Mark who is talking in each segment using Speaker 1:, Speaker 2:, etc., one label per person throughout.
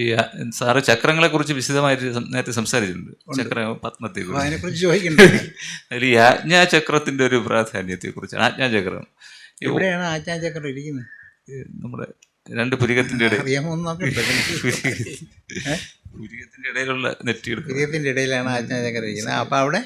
Speaker 1: ഈ സാറ് ചക്രങ്ങളെ കുറിച്ച് വിശദമായിട്ട് നേരത്തെ സംസാരിച്ചിട്ടുണ്ട്. ചക്ര പത്മത്തെ
Speaker 2: കുറിച്ച്
Speaker 1: അതിൽ ഈ ആജ്ഞാചക്രത്തിന്റെ ഒരു പ്രാധാന്യത്തെ കുറിച്ചാണ് ആജ്ഞാചക്രം
Speaker 2: എവിടെയാണ് ആജ്ഞാചക്രം ഇരിക്കുന്നത്?
Speaker 1: നമ്മുടെ രണ്ട് പുരികത്തിന്റെ ഇടയിൽ. പുരികത്തിന്റെ ഇടയിലുള്ള നെറ്റി
Speaker 2: പുരികത്തിന്റെ ഇടയിലാണ് ആജ്ഞാചക്രം ഇരിക്കുന്നത്. അപ്പോൾ അവിടെ?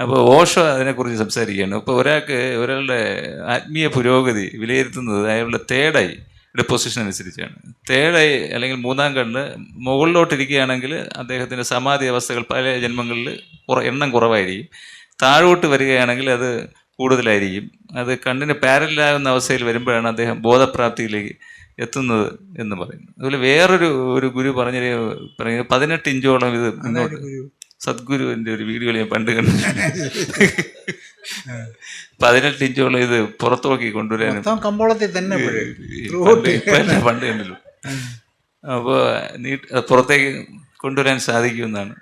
Speaker 1: അപ്പോൾ ഓഷോ അതിനെക്കുറിച്ച് സംസാരിക്കുകയാണ്. ഇപ്പൊ ഒരാൾക്ക് ഒരാളുടെ ആത്മീയ പുരോഗതി വിലയിരുത്തുന്നത് അയാളുടെ തേടായി പൊസിഷൻ അനുസരിച്ചാണ്. തേർഡ് ഐ അല്ലെങ്കിൽ മൂന്നാം കണ്ണ് മുകളിലോട്ടിരിക്കുകയാണെങ്കിൽ അദ്ദേഹത്തിന്റെ സമാധി അവസ്ഥകൾ പല ജന്മങ്ങളിൽ കുറ എണ്ണം കുറവായിരിക്കും. താഴോട്ട് വരികയാണെങ്കിൽ അത് കൂടുതലായിരിക്കും. അത് കണ്ണിന് പാരലാകുന്ന അവസ്ഥയിൽ വരുമ്പോഴാണ് അദ്ദേഹം ബോധപ്രാപ്തിയിലേക്ക് എത്തുന്നത് എന്ന് പറയുന്നു അതുപോലെ വേറൊരു ഒരു ഗുരു പറഞ്ഞ പറയുന്നത് പതിനെട്ട് ഇഞ്ചോളം ഇത് മുന്നോട്ട് സദ്ഗുരുവിന്റെ ഒരു വീഡിയോയിൽ ഞാൻ പണ്ട് കണ്ടു. പതിനെട്ട് ഇഞ്ചോളം ഇത് പുറത്തോക്കി കൊണ്ടുവരാനും.
Speaker 2: മൊത്തം കമ്പോളത്തിൽ തന്നെ
Speaker 1: പണ്ട് കണ്ടല്ലോ? അപ്പോൾ നീ അത് പുറത്തേക്ക് കൊണ്ടുവരാൻ സാധിക്കുമെന്നാണ്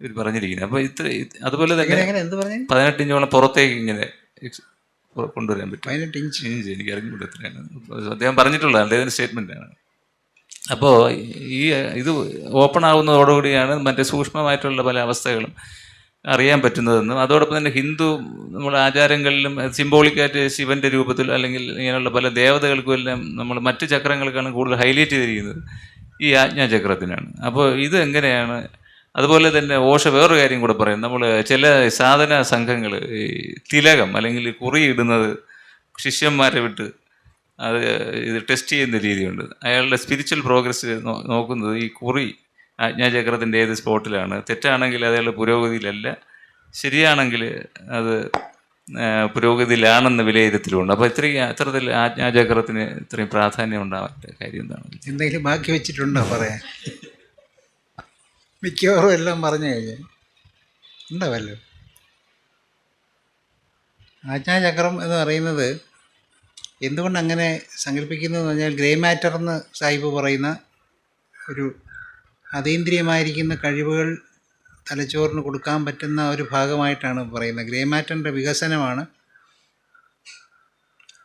Speaker 1: ഇവർ പറഞ്ഞിരിക്കുന്നത്. അപ്പോൾ ഇത്ര അതുപോലെ തന്നെ പതിനെട്ട് ഇഞ്ചോളം പുറത്തേക്ക് ഇങ്ങനെ കൊണ്ടുവരാൻ പറ്റും.
Speaker 2: പതിനെട്ട് ഇഞ്ച്.
Speaker 1: ഇഞ്ച് എനിക്ക് അറിഞ്ഞുകൂടെ എത്രയാണ് പറഞ്ഞിട്ടുള്ള അദ്ദേഹം പറഞ്ഞിട്ടുള്ളതാണ് അദ്ദേഹത്തിന്റെ സ്റ്റേറ്റ്മെന്റാണ് അപ്പോൾ ഈ ഇത് ഓപ്പൺ ആവുന്നതോടുകൂടിയാണ് മറ്റേ സൂക്ഷ്മമായിട്ടുള്ള പല അവസ്ഥകളും അറിയാൻ പറ്റുന്നതെന്നും അതോടൊപ്പം തന്നെ ഹിന്ദു നമ്മുടെ ആചാരങ്ങളിലും സിംബോളിക്കായിട്ട് ശിവന്റെ രൂപത്തിൽ അല്ലെങ്കിൽ ഇങ്ങനെയുള്ള പല ദേവതകൾക്കും എല്ലാം നമ്മൾ മറ്റ് ചക്രങ്ങൾക്കാണ് കൂടുതൽ ഹൈലൈറ്റ് ചെയ്തിരിക്കുന്നത്. ഈ ആജ്ഞാചക്രത്തിനാണ്. അപ്പോൾ ഇത് എങ്ങനെയാണ്? അതുപോലെ തന്നെ ഓഷ വേറൊരു കാര്യം കൂടെ പറയും. നമ്മൾ ചില സാധന സംഘങ്ങൾ ഈ തിലകം അല്ലെങ്കിൽ കുറി ഇടുന്നത് ശിഷ്യന്മാരെ വിട്ട് അത് ഇത് ടെസ്റ്റ് ചെയ്യുന്ന രീതിയുണ്ട്. അയാളുടെ സ്പിരിച്വൽ പ്രോഗ്രസ് നോക്കുന്നത് ഈ കുറി ആജ്ഞാചക്രത്തിന്റെ ഏത് സ്പോട്ടിലാണ്. തെറ്റാണെങ്കിൽ അത് അയാളുടെ പുരോഗതിയിലല്ല. ശരിയാണെങ്കിൽ അത് പുരോഗതിയിലാണെന്ന വിലയിരുത്തലുണ്ട്. അപ്പോൾ ഇത്രയും അത്തരത്തിൽ ആജ്ഞാചക്രത്തിന് ഇത്രയും പ്രാധാന്യം ഉണ്ടാവാത്ത കാര്യം എന്താണ്?
Speaker 2: എന്തെങ്കിലും ബാക്കി വെച്ചിട്ടുണ്ടോ പറയാൻ? മിക്കവാറും എല്ലാം പറഞ്ഞു കഴിഞ്ഞാൽ ഉണ്ടാവല്ലോ ആജ്ഞാചക്രം എന്ന് പറയുന്നത് എന്തുകൊണ്ട് അങ്ങനെ സങ്കല്പിക്കുന്നതെന്ന് പറഞ്ഞാൽ ഗ്രേ മാറ്റർ എന്ന് സാഹിബ് പറയുന്ന ഒരു അതീന്ദ്രിയമായിരിക്കുന്ന കഴിവുകൾ തലച്ചോറിന് കൊടുക്കാൻ പറ്റുന്ന ഒരു ഭാഗമായിട്ടാണ് പറയുന്നത്. ഗ്രേമാറ്റന്റെ വികസനമാണ്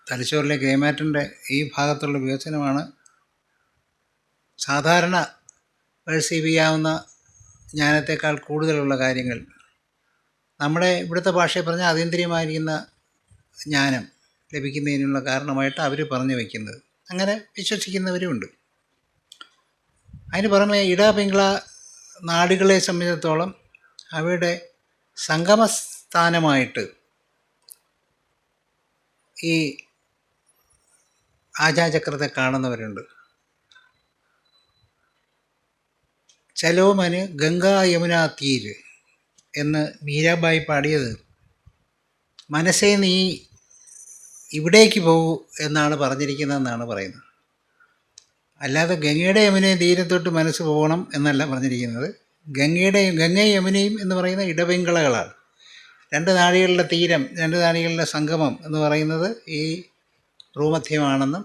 Speaker 2: തലച്ചോറിലെ ഗ്രേമാറ്റന്റെ ഈ ഭാഗത്തുള്ള വികസനമാണ്. സാധാരണ പെർസീവ് ചെയ്യാവുന്ന ജ്ഞാനത്തെക്കാൾ കൂടുതലുള്ള കാര്യങ്ങൾ. നമ്മുടെ ഇവിടുത്തെ ഭാഷയിൽ പറഞ്ഞാൽ അതീന്ദ്രിയമായിരിക്കുന്ന ജ്ഞാനം ലഭിക്കുന്നതിനുള്ള കാരണമായിട്ട് അവർ പറഞ്ഞു വയ്ക്കുന്നത് അങ്ങനെ വിശ്വസിക്കുന്നവരുമുണ്ട്. അതിന് പുറമെ ബംഗ്ലാ നാടുകളെ സംബന്ധിച്ചിടത്തോളം അവയുടെ സംഗമസ്ഥാനമായിട്ട് ഈ ആചാചക്രത്തെ കാണുന്നവരുണ്ട്. ചലോമന് ഗംഗാ യമുന തീര് എന്ന് മീരാബായി പാടിയത് മനസ്സേ നീ ഇവിടേക്ക് പോകൂ എന്നാണ് പറഞ്ഞിരിക്കുന്നതെന്നാണ് പറയുന്നത്. അല്ലാതെ ഗംഗയുടെ യമുനയും തീരത്തോട്ട് മനസ്സ് പോകണം എന്നല്ല പറഞ്ഞിരിക്കുന്നത്. ഗംഗയുടെ ഗംഗയും യമുനയും എന്ന് പറയുന്ന ഇടവെങ്കളകളാണ് രണ്ട് നാഴികളുടെ തീരം രണ്ട് നാഴികളുടെ സംഗമം എന്ന് പറയുന്നത് ഈ ഭ്രൂമധ്യമാണെന്നും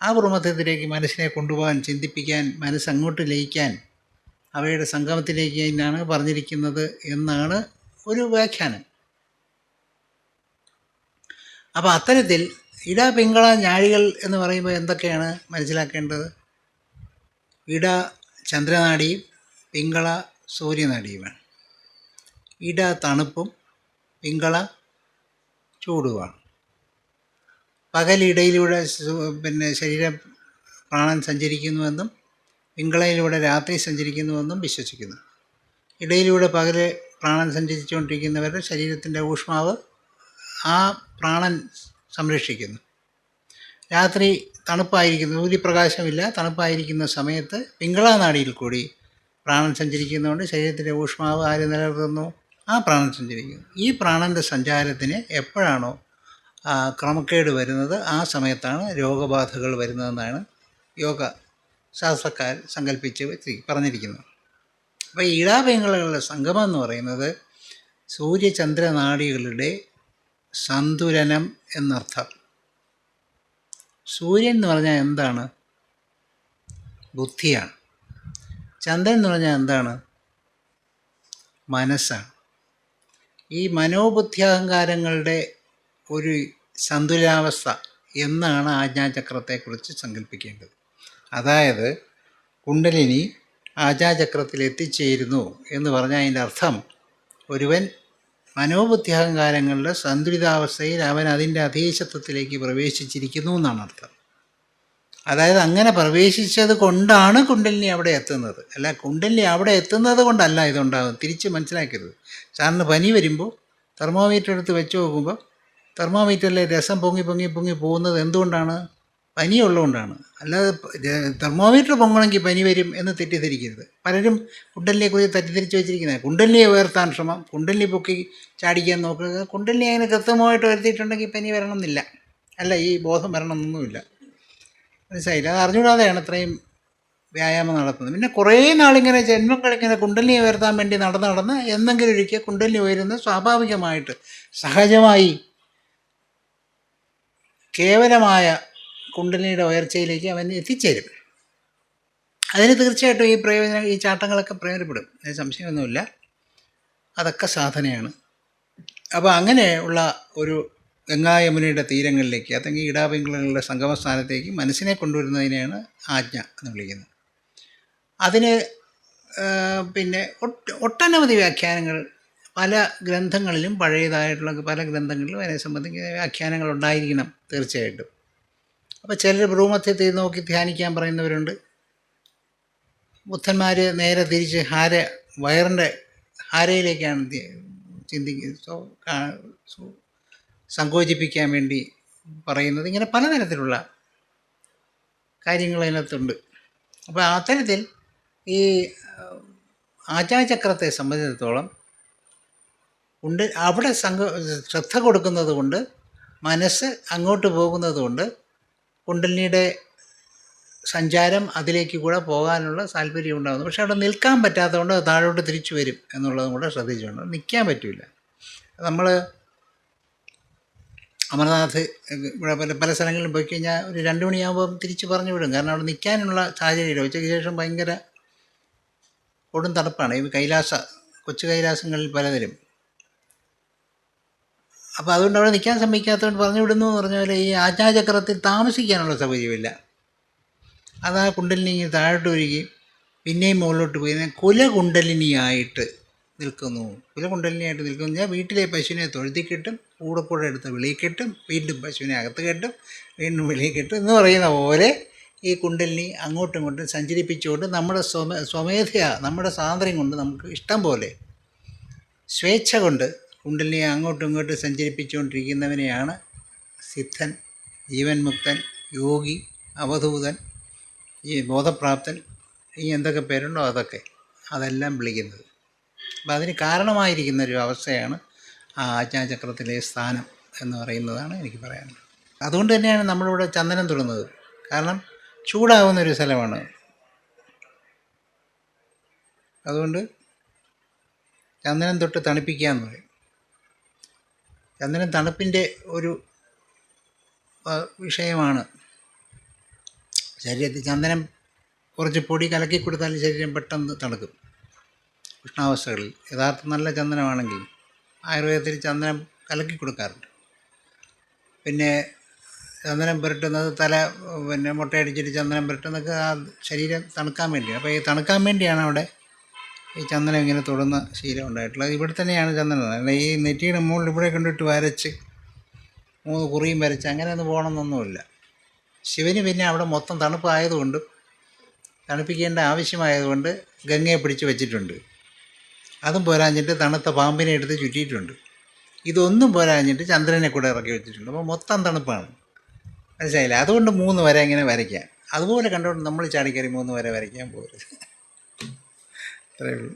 Speaker 2: ആ ഭ്രൂമധ്യത്തിലേക്ക് മനസ്സിനെ കൊണ്ടുപോകാൻ ചിന്തിപ്പിക്കാൻ മനസ്സ് അങ്ങോട്ട് ലയിക്കാൻ അവയുടെ സംഗമത്തിലേക്ക് തന്നെയാണ് പറഞ്ഞിരിക്കുന്നത് എന്നാണ് ഒരു വ്യാഖ്യാനം. അപ്പോൾ അത്തരത്തിൽ ഇട പിങ്കള ഞാഴികൾ എന്ന് പറയുമ്പോൾ എന്തൊക്കെയാണ് മനസ്സിലാക്കേണ്ടത്? ഇട ചന്ദ്രനാടിയും പിങ്കള സൂര്യനാടിയുമാണ്. ഇട തണുപ്പും പിങ്കള ചൂടുമാണ്. പകലിടയിലൂടെ പിന്നെ ശരീരം പ്രാണൻ സഞ്ചരിക്കുന്നുവെന്നും പിങ്കളയിലൂടെ രാത്രി സഞ്ചരിക്കുന്നുവെന്നും വിശ്വസിക്കുന്നു. ഇടയിലൂടെ പകൽ പ്രാണൻ സഞ്ചരിച്ചുകൊണ്ടിരിക്കുന്നവരുടെ ശരീരത്തിന്റെ ഊഷ്മാവ് ആ പ്രാണൻ സംരക്ഷിക്കുന്നു. രാത്രി തണുപ്പായിരിക്കുന്നു സൂര്യപ്രകാശമില്ല തണുപ്പായിരിക്കുന്ന സമയത്ത് പിങ്കള നാടിയിൽ കൂടി പ്രാണൻ സഞ്ചരിക്കുന്നതുകൊണ്ട് ശരീരത്തിന്റെ ഊഷ്മാവ് ആര് നിലനിർത്തുന്നു? ആ പ്രാണൻ സഞ്ചരിക്കുന്നു. ഈ പ്രാണന്റെ സഞ്ചാരത്തിന് എപ്പോഴാണോ ക്രമക്കേട് വരുന്നത് ആ സമയത്താണ് രോഗബാധകൾ വരുന്നതെന്നാണ് യോഗ ശാസ്ത്രക്കാർ സങ്കല്പിച്ച് പറഞ്ഞിരിക്കുന്നത്. അപ്പോൾ ഈ ഇടാപിങ്കളകളുടെ സംഗമം എന്ന് പറയുന്നത് സൂര്യചന്ദ്രനാടികളുടെ സന്തുലനം എന്നർത്ഥം. സൂര്യൻ എന്ന് പറഞ്ഞാൽ എന്താണ്? ബുദ്ധിയാണ്. ചന്ദ്രൻ എന്ന് പറഞ്ഞാൽ എന്താണ്? മനസ്സാണ്. ഈ മനോബുദ്ധി അഹങ്കാരങ്ങളുടെ ഒരു സന്തുലിതാവസ്ഥ എന്നാണ് ആജ്ഞാചക്രത്തെക്കുറിച്ച് സങ്കല്പിക്കേണ്ടത്. അതായത് കുണ്ടലിനി ആജാചക്രത്തിൽ എത്തിച്ചേരുന്നു എന്ന് പറഞ്ഞാൽ അതിന്റെ അർത്ഥം ഒരുവൻ മനോബുദ്ധിയഹങ്കാരങ്ങളുടെ സന്തുലിതാവസ്ഥയിൽ അവൻ അതിന്റെ അധീശത്വത്തിലേക്ക് പ്രവേശിച്ചിരിക്കുന്നു എന്നാണ് അർത്ഥം. അതായത് അങ്ങനെ പ്രവേശിച്ചത് കൊണ്ടാണ് കുണ്ടലിനി അവിടെ എത്തുന്നത്. അല്ല കുണ്ടലിനി അവിടെ എത്തുന്നത് കൊണ്ടല്ല ഇതുണ്ടാകും തിരിച്ച് മനസ്സിലാക്കരുത്. സാറിന് പനി വരുമ്പോൾ തെർമോമീറ്റർ എടുത്ത് വെച്ച് നോക്കുമ്പോൾ തെർമോമീറ്ററിലെ രസം പൊങ്ങി പൊങ്ങി പൊങ്ങി പോകുന്നത് എന്തുകൊണ്ടാണ്? പനിയുള്ളതുകൊണ്ടാണ്. അല്ലാതെ തെർമോമീറ്റർ പൊങ്ങണമെങ്കിൽ പനി വരും എന്ന് തെറ്റിദ്ധരിക്കരുത്. പലരും കുണ്ടലിനെക്കുറിച്ച് തെറ്റിദ്ധരിച്ച് വെച്ചിരിക്കുന്നത് കുണ്ടലിനെ ഉയർത്താൻ ശ്രമം കുണ്ടലിനെ പൊക്കി ചാടിക്കാൻ നോക്കുക. കുണ്ടലിനെ അങ്ങനെ കൃത്യമായിട്ട് ഉയർത്തിയിട്ടുണ്ടെങ്കിൽ പനി വരണം എന്നില്ല അല്ല ഈ ബോധം വരണം എന്നൊന്നുമില്ല മനസ്സിലായില്ല അത് അറിഞ്ഞുകൂടാതെയാണ് ഇത്രയും വ്യായാമം നടത്തുന്നത്. പിന്നെ കുറേ നാളിങ്ങനെ ജന്മങ്ങളിങ്ങനെ കുണ്ടലിനെ ഉയർത്താൻ വേണ്ടി നടന്ന് നടന്ന് എന്തെങ്കിലും ഒരിക്കൽ കുണ്ടലിനി ഉയരുന്ന സ്വാഭാവികമായിട്ട് സഹജമായി കേവലമായ കുണ്ടലിനിയുടെ ഉയർച്ചയിലേക്ക് അവൻ എത്തിച്ചേരും. അതിന് തീർച്ചയായിട്ടും ഈ പ്രയോജനം ഈ ചാട്ടങ്ങളൊക്കെ പ്രയോജനപ്പെടും. അതിന് സംശയമൊന്നുമില്ല. അതൊക്കെ സാധനയാണ്. അപ്പോൾ അങ്ങനെ ഉള്ള ഒരു ഗംഗാ യമുനയുടെ തീരങ്ങളിലേക്ക് അല്ലെങ്കിൽ ഇടാപിംഗളുടെ സംഗമസ്ഥാനത്തേക്ക് മനസ്സിനെ കൊണ്ടുവരുന്നതിനെയാണ് ആജ്ഞ എന്ന് വിളിക്കുന്നത്. അതിന് പിന്നെ ഒട്ട് ഒട്ടനവധി വ്യാഖ്യാനങ്ങൾ പല ഗ്രന്ഥങ്ങളിലും പഴയതായിട്ടുള്ള പല ഗ്രന്ഥങ്ങളിലും അതിനെ സംബന്ധിക്കുന്ന വ്യാഖ്യാനങ്ങൾ ഉണ്ടായിരിക്കണം തീർച്ചയായിട്ടും. അപ്പോൾ ചിലർ ഭ്രൂമധ്യത്തിൽ നോക്കി ധ്യാനിക്കാൻ പറയുന്നവരുണ്ട്. ബുദ്ധന്മാർ നേരെ തിരിച്ച് ഹാര വയറിന്റെ ഹാരയിലേക്കാണ് ചിന്തിക്കുന്നത് സങ്കോചിപ്പിക്കാൻ വേണ്ടി പറയുന്നത്. ഇങ്ങനെ പലതരത്തിലുള്ള കാര്യങ്ങൾ അതിനകത്തുണ്ട്. അപ്പോൾ അത്തരത്തിൽ ഈ ആചാരചക്രത്തെ സംബന്ധിച്ചിടത്തോളം ഉണ്ട്. അവിടെ സംഘ ശ്രദ്ധ കൊടുക്കുന്നത് കൊണ്ട് മനസ്സ് അങ്ങോട്ട് പോകുന്നത് കൊണ്ട് കുണ്ടലിനിയുടെ സഞ്ചാരം അതിലേക്ക് കൂടെ പോകാനുള്ള താല്പര്യം ഉണ്ടാകുന്നു. പക്ഷേ അവിടെ നിൽക്കാൻ പറ്റാത്തതുകൊണ്ട് താഴോട്ട് തിരിച്ചു വരും എന്നുള്ളതും കൂടെ ശ്രദ്ധിച്ചുകൊണ്ട് നിൽക്കാൻ പറ്റില്ല നമ്മൾ അമർനാഥ് ഇവിടെ പല പല സ്ഥലങ്ങളിലും പോയി കഴിഞ്ഞാൽ ഒരു രണ്ട് മണിയാകുമ്പോൾ തിരിച്ച് പറഞ്ഞു വിടും. കാരണം അവിടെ നിൽക്കാനുള്ള സാഹചര്യമില്ല. ഉച്ചയ്ക്ക് ശേഷം ഭയങ്കര കൊടും തണുപ്പാണ്. ഈ കൈലാസ കൊച്ചു കൈലാസങ്ങളിൽ പലതിലും അപ്പോൾ അതുകൊണ്ട് അവിടെ നിൽക്കാൻ സമ്മതിക്കാത്തതുകൊണ്ട് പറഞ്ഞു വിടുന്നു എന്ന് പറഞ്ഞ പോലെ ഈ ആജ്ഞാചക്രത്തിൽ താമസിക്കാനുള്ള സൗകര്യമില്ല. അതാ കുണ്ടലിനി ഇങ്ങനെ താഴോട്ട് വരികയും പിന്നെയും മുകളിലോട്ട് പോയി. കുല കുണ്ടലിനിയായിട്ട് നിൽക്കുന്നു. കുല കുണ്ടലിനിയായിട്ട് നിൽക്കുന്നു. ഞാൻ വീട്ടിലെ പശുവിനെ തൊഴുത്തി കെട്ടും കൂടെ കൂടെ എടുത്ത് വെളിയിൽ കെട്ടും വീണ്ടും പശുവിനെ അകത്ത് കെട്ടും വീണ്ടും വെളിയിൽ കെട്ടും എന്ന് പറയുന്ന പോലെ ഈ കുണ്ടലിനി അങ്ങോട്ടും ഇങ്ങോട്ടും സഞ്ചരിപ്പിച്ചുകൊണ്ട് നമ്മുടെ സ്വമേ സ്വമേധയാ നമ്മുടെ സ്വാതന്ത്ര്യം കൊണ്ട് നമുക്ക് ഇഷ്ടം പോലെ സ്വേച്ഛ കൊണ്ട് കുണ്ടലിനെ അങ്ങോട്ടും ഇങ്ങോട്ടും സഞ്ചരിപ്പിച്ചുകൊണ്ടിരിക്കുന്നവനെയാണ് സിദ്ധൻ ജീവൻ മുക്തൻ യോഗി അവധൂതൻ ഈ ബോധപ്രാപ്തൻ ഈ എന്തൊക്കെ പേരുണ്ടോ അതൊക്കെ അതെല്ലാം വിളിക്കുന്നത്. അപ്പം അതിന് കാരണമായിരിക്കുന്ന ഒരു അവസ്ഥയാണ് ആ ആജ്ഞാചക്രത്തിലെ സ്ഥാനം എന്ന് പറയുന്നതാണ് എനിക്ക് പറയാനുള്ളത്. അതുകൊണ്ട് തന്നെയാണ് നമ്മളിവിടെ ചന്ദനം തൊടുന്നത്. കാരണം ചൂടാവുന്ന ഒരു സ്ഥലമാണ്. അതുകൊണ്ട് ചന്ദനം തൊട്ട് തണുപ്പിക്കുക എന്ന് പറയും. ചന്ദനം തണുപ്പിന്റെ ഒരു വിഷയമാണ്. ശരീരത്തിൽ ചന്ദനം കുറച്ച് പൊടി കലക്കി കൊടുത്താൽ ശരീരം പെട്ടെന്ന് തണുക്കും. ഉഷ്ണാവസ്ഥകളിൽ. യഥാർത്ഥ നല്ല ചന്ദനമാണെങ്കിൽ ആയുർവേദത്തിൽ ചന്ദനം കലക്കി കൊടുക്കാറുണ്ട്. പിന്നെ ചന്ദനം പുരട്ടുന്നത് തല പിന്നെ മുട്ടയടിച്ചിട്ട് ചന്ദനം പുരട്ടുന്നൊക്കെ ആ ശരീരം തണുക്കാൻ വേണ്ടിയാണ്. അപ്പോൾ ഈ തണുക്കാൻ വേണ്ടിയാണ് അവിടെ ഈ ചന്ദനം ഇങ്ങനെ തൊടുന്ന ശീലം ഉണ്ടായിട്ടുള്ളത്. ഇവിടെ തന്നെയാണ് ചന്ദനം. അല്ല ഈ നെറ്റിയുടെ മുകളിൽ ഇവിടെ കണ്ടിട്ട് വരച്ച് മൂന്ന് കുറിയും വരച്ച് അങ്ങനെ ഒന്ന് പോകണമെന്നൊന്നുമില്ല. ശിവന് പിന്നെ അവിടെ മൊത്തം തണുപ്പായതുകൊണ്ട് തണുപ്പിക്കേണ്ട ആവശ്യമായതുകൊണ്ട് ഗംഗയെ പിടിച്ച് വെച്ചിട്ടുണ്ട്. അതും പോരാഞ്ഞിട്ട് തണുത്ത പാമ്പിനെ എടുത്ത് ചുറ്റിയിട്ടുണ്ട്. ഇതൊന്നും പോരാഞ്ഞിട്ട് ചന്ദ്രനെ കൂടെ ഇറക്കി വെച്ചിട്ടുണ്ട്. അപ്പോൾ മൊത്തം തണുപ്പാണ്. മനസ്സിലായില്ല? അതുകൊണ്ട് മൂന്ന് വരെ ഇങ്ങനെ വരയ്ക്കാം. അതുപോലെ കണ്ടുകൊണ്ട് നമ്മൾ ചാടിക്കറി മൂന്ന് വരെ വരയ്ക്കാൻ പോകരുത് അത്രയേ ഉള്ളൂ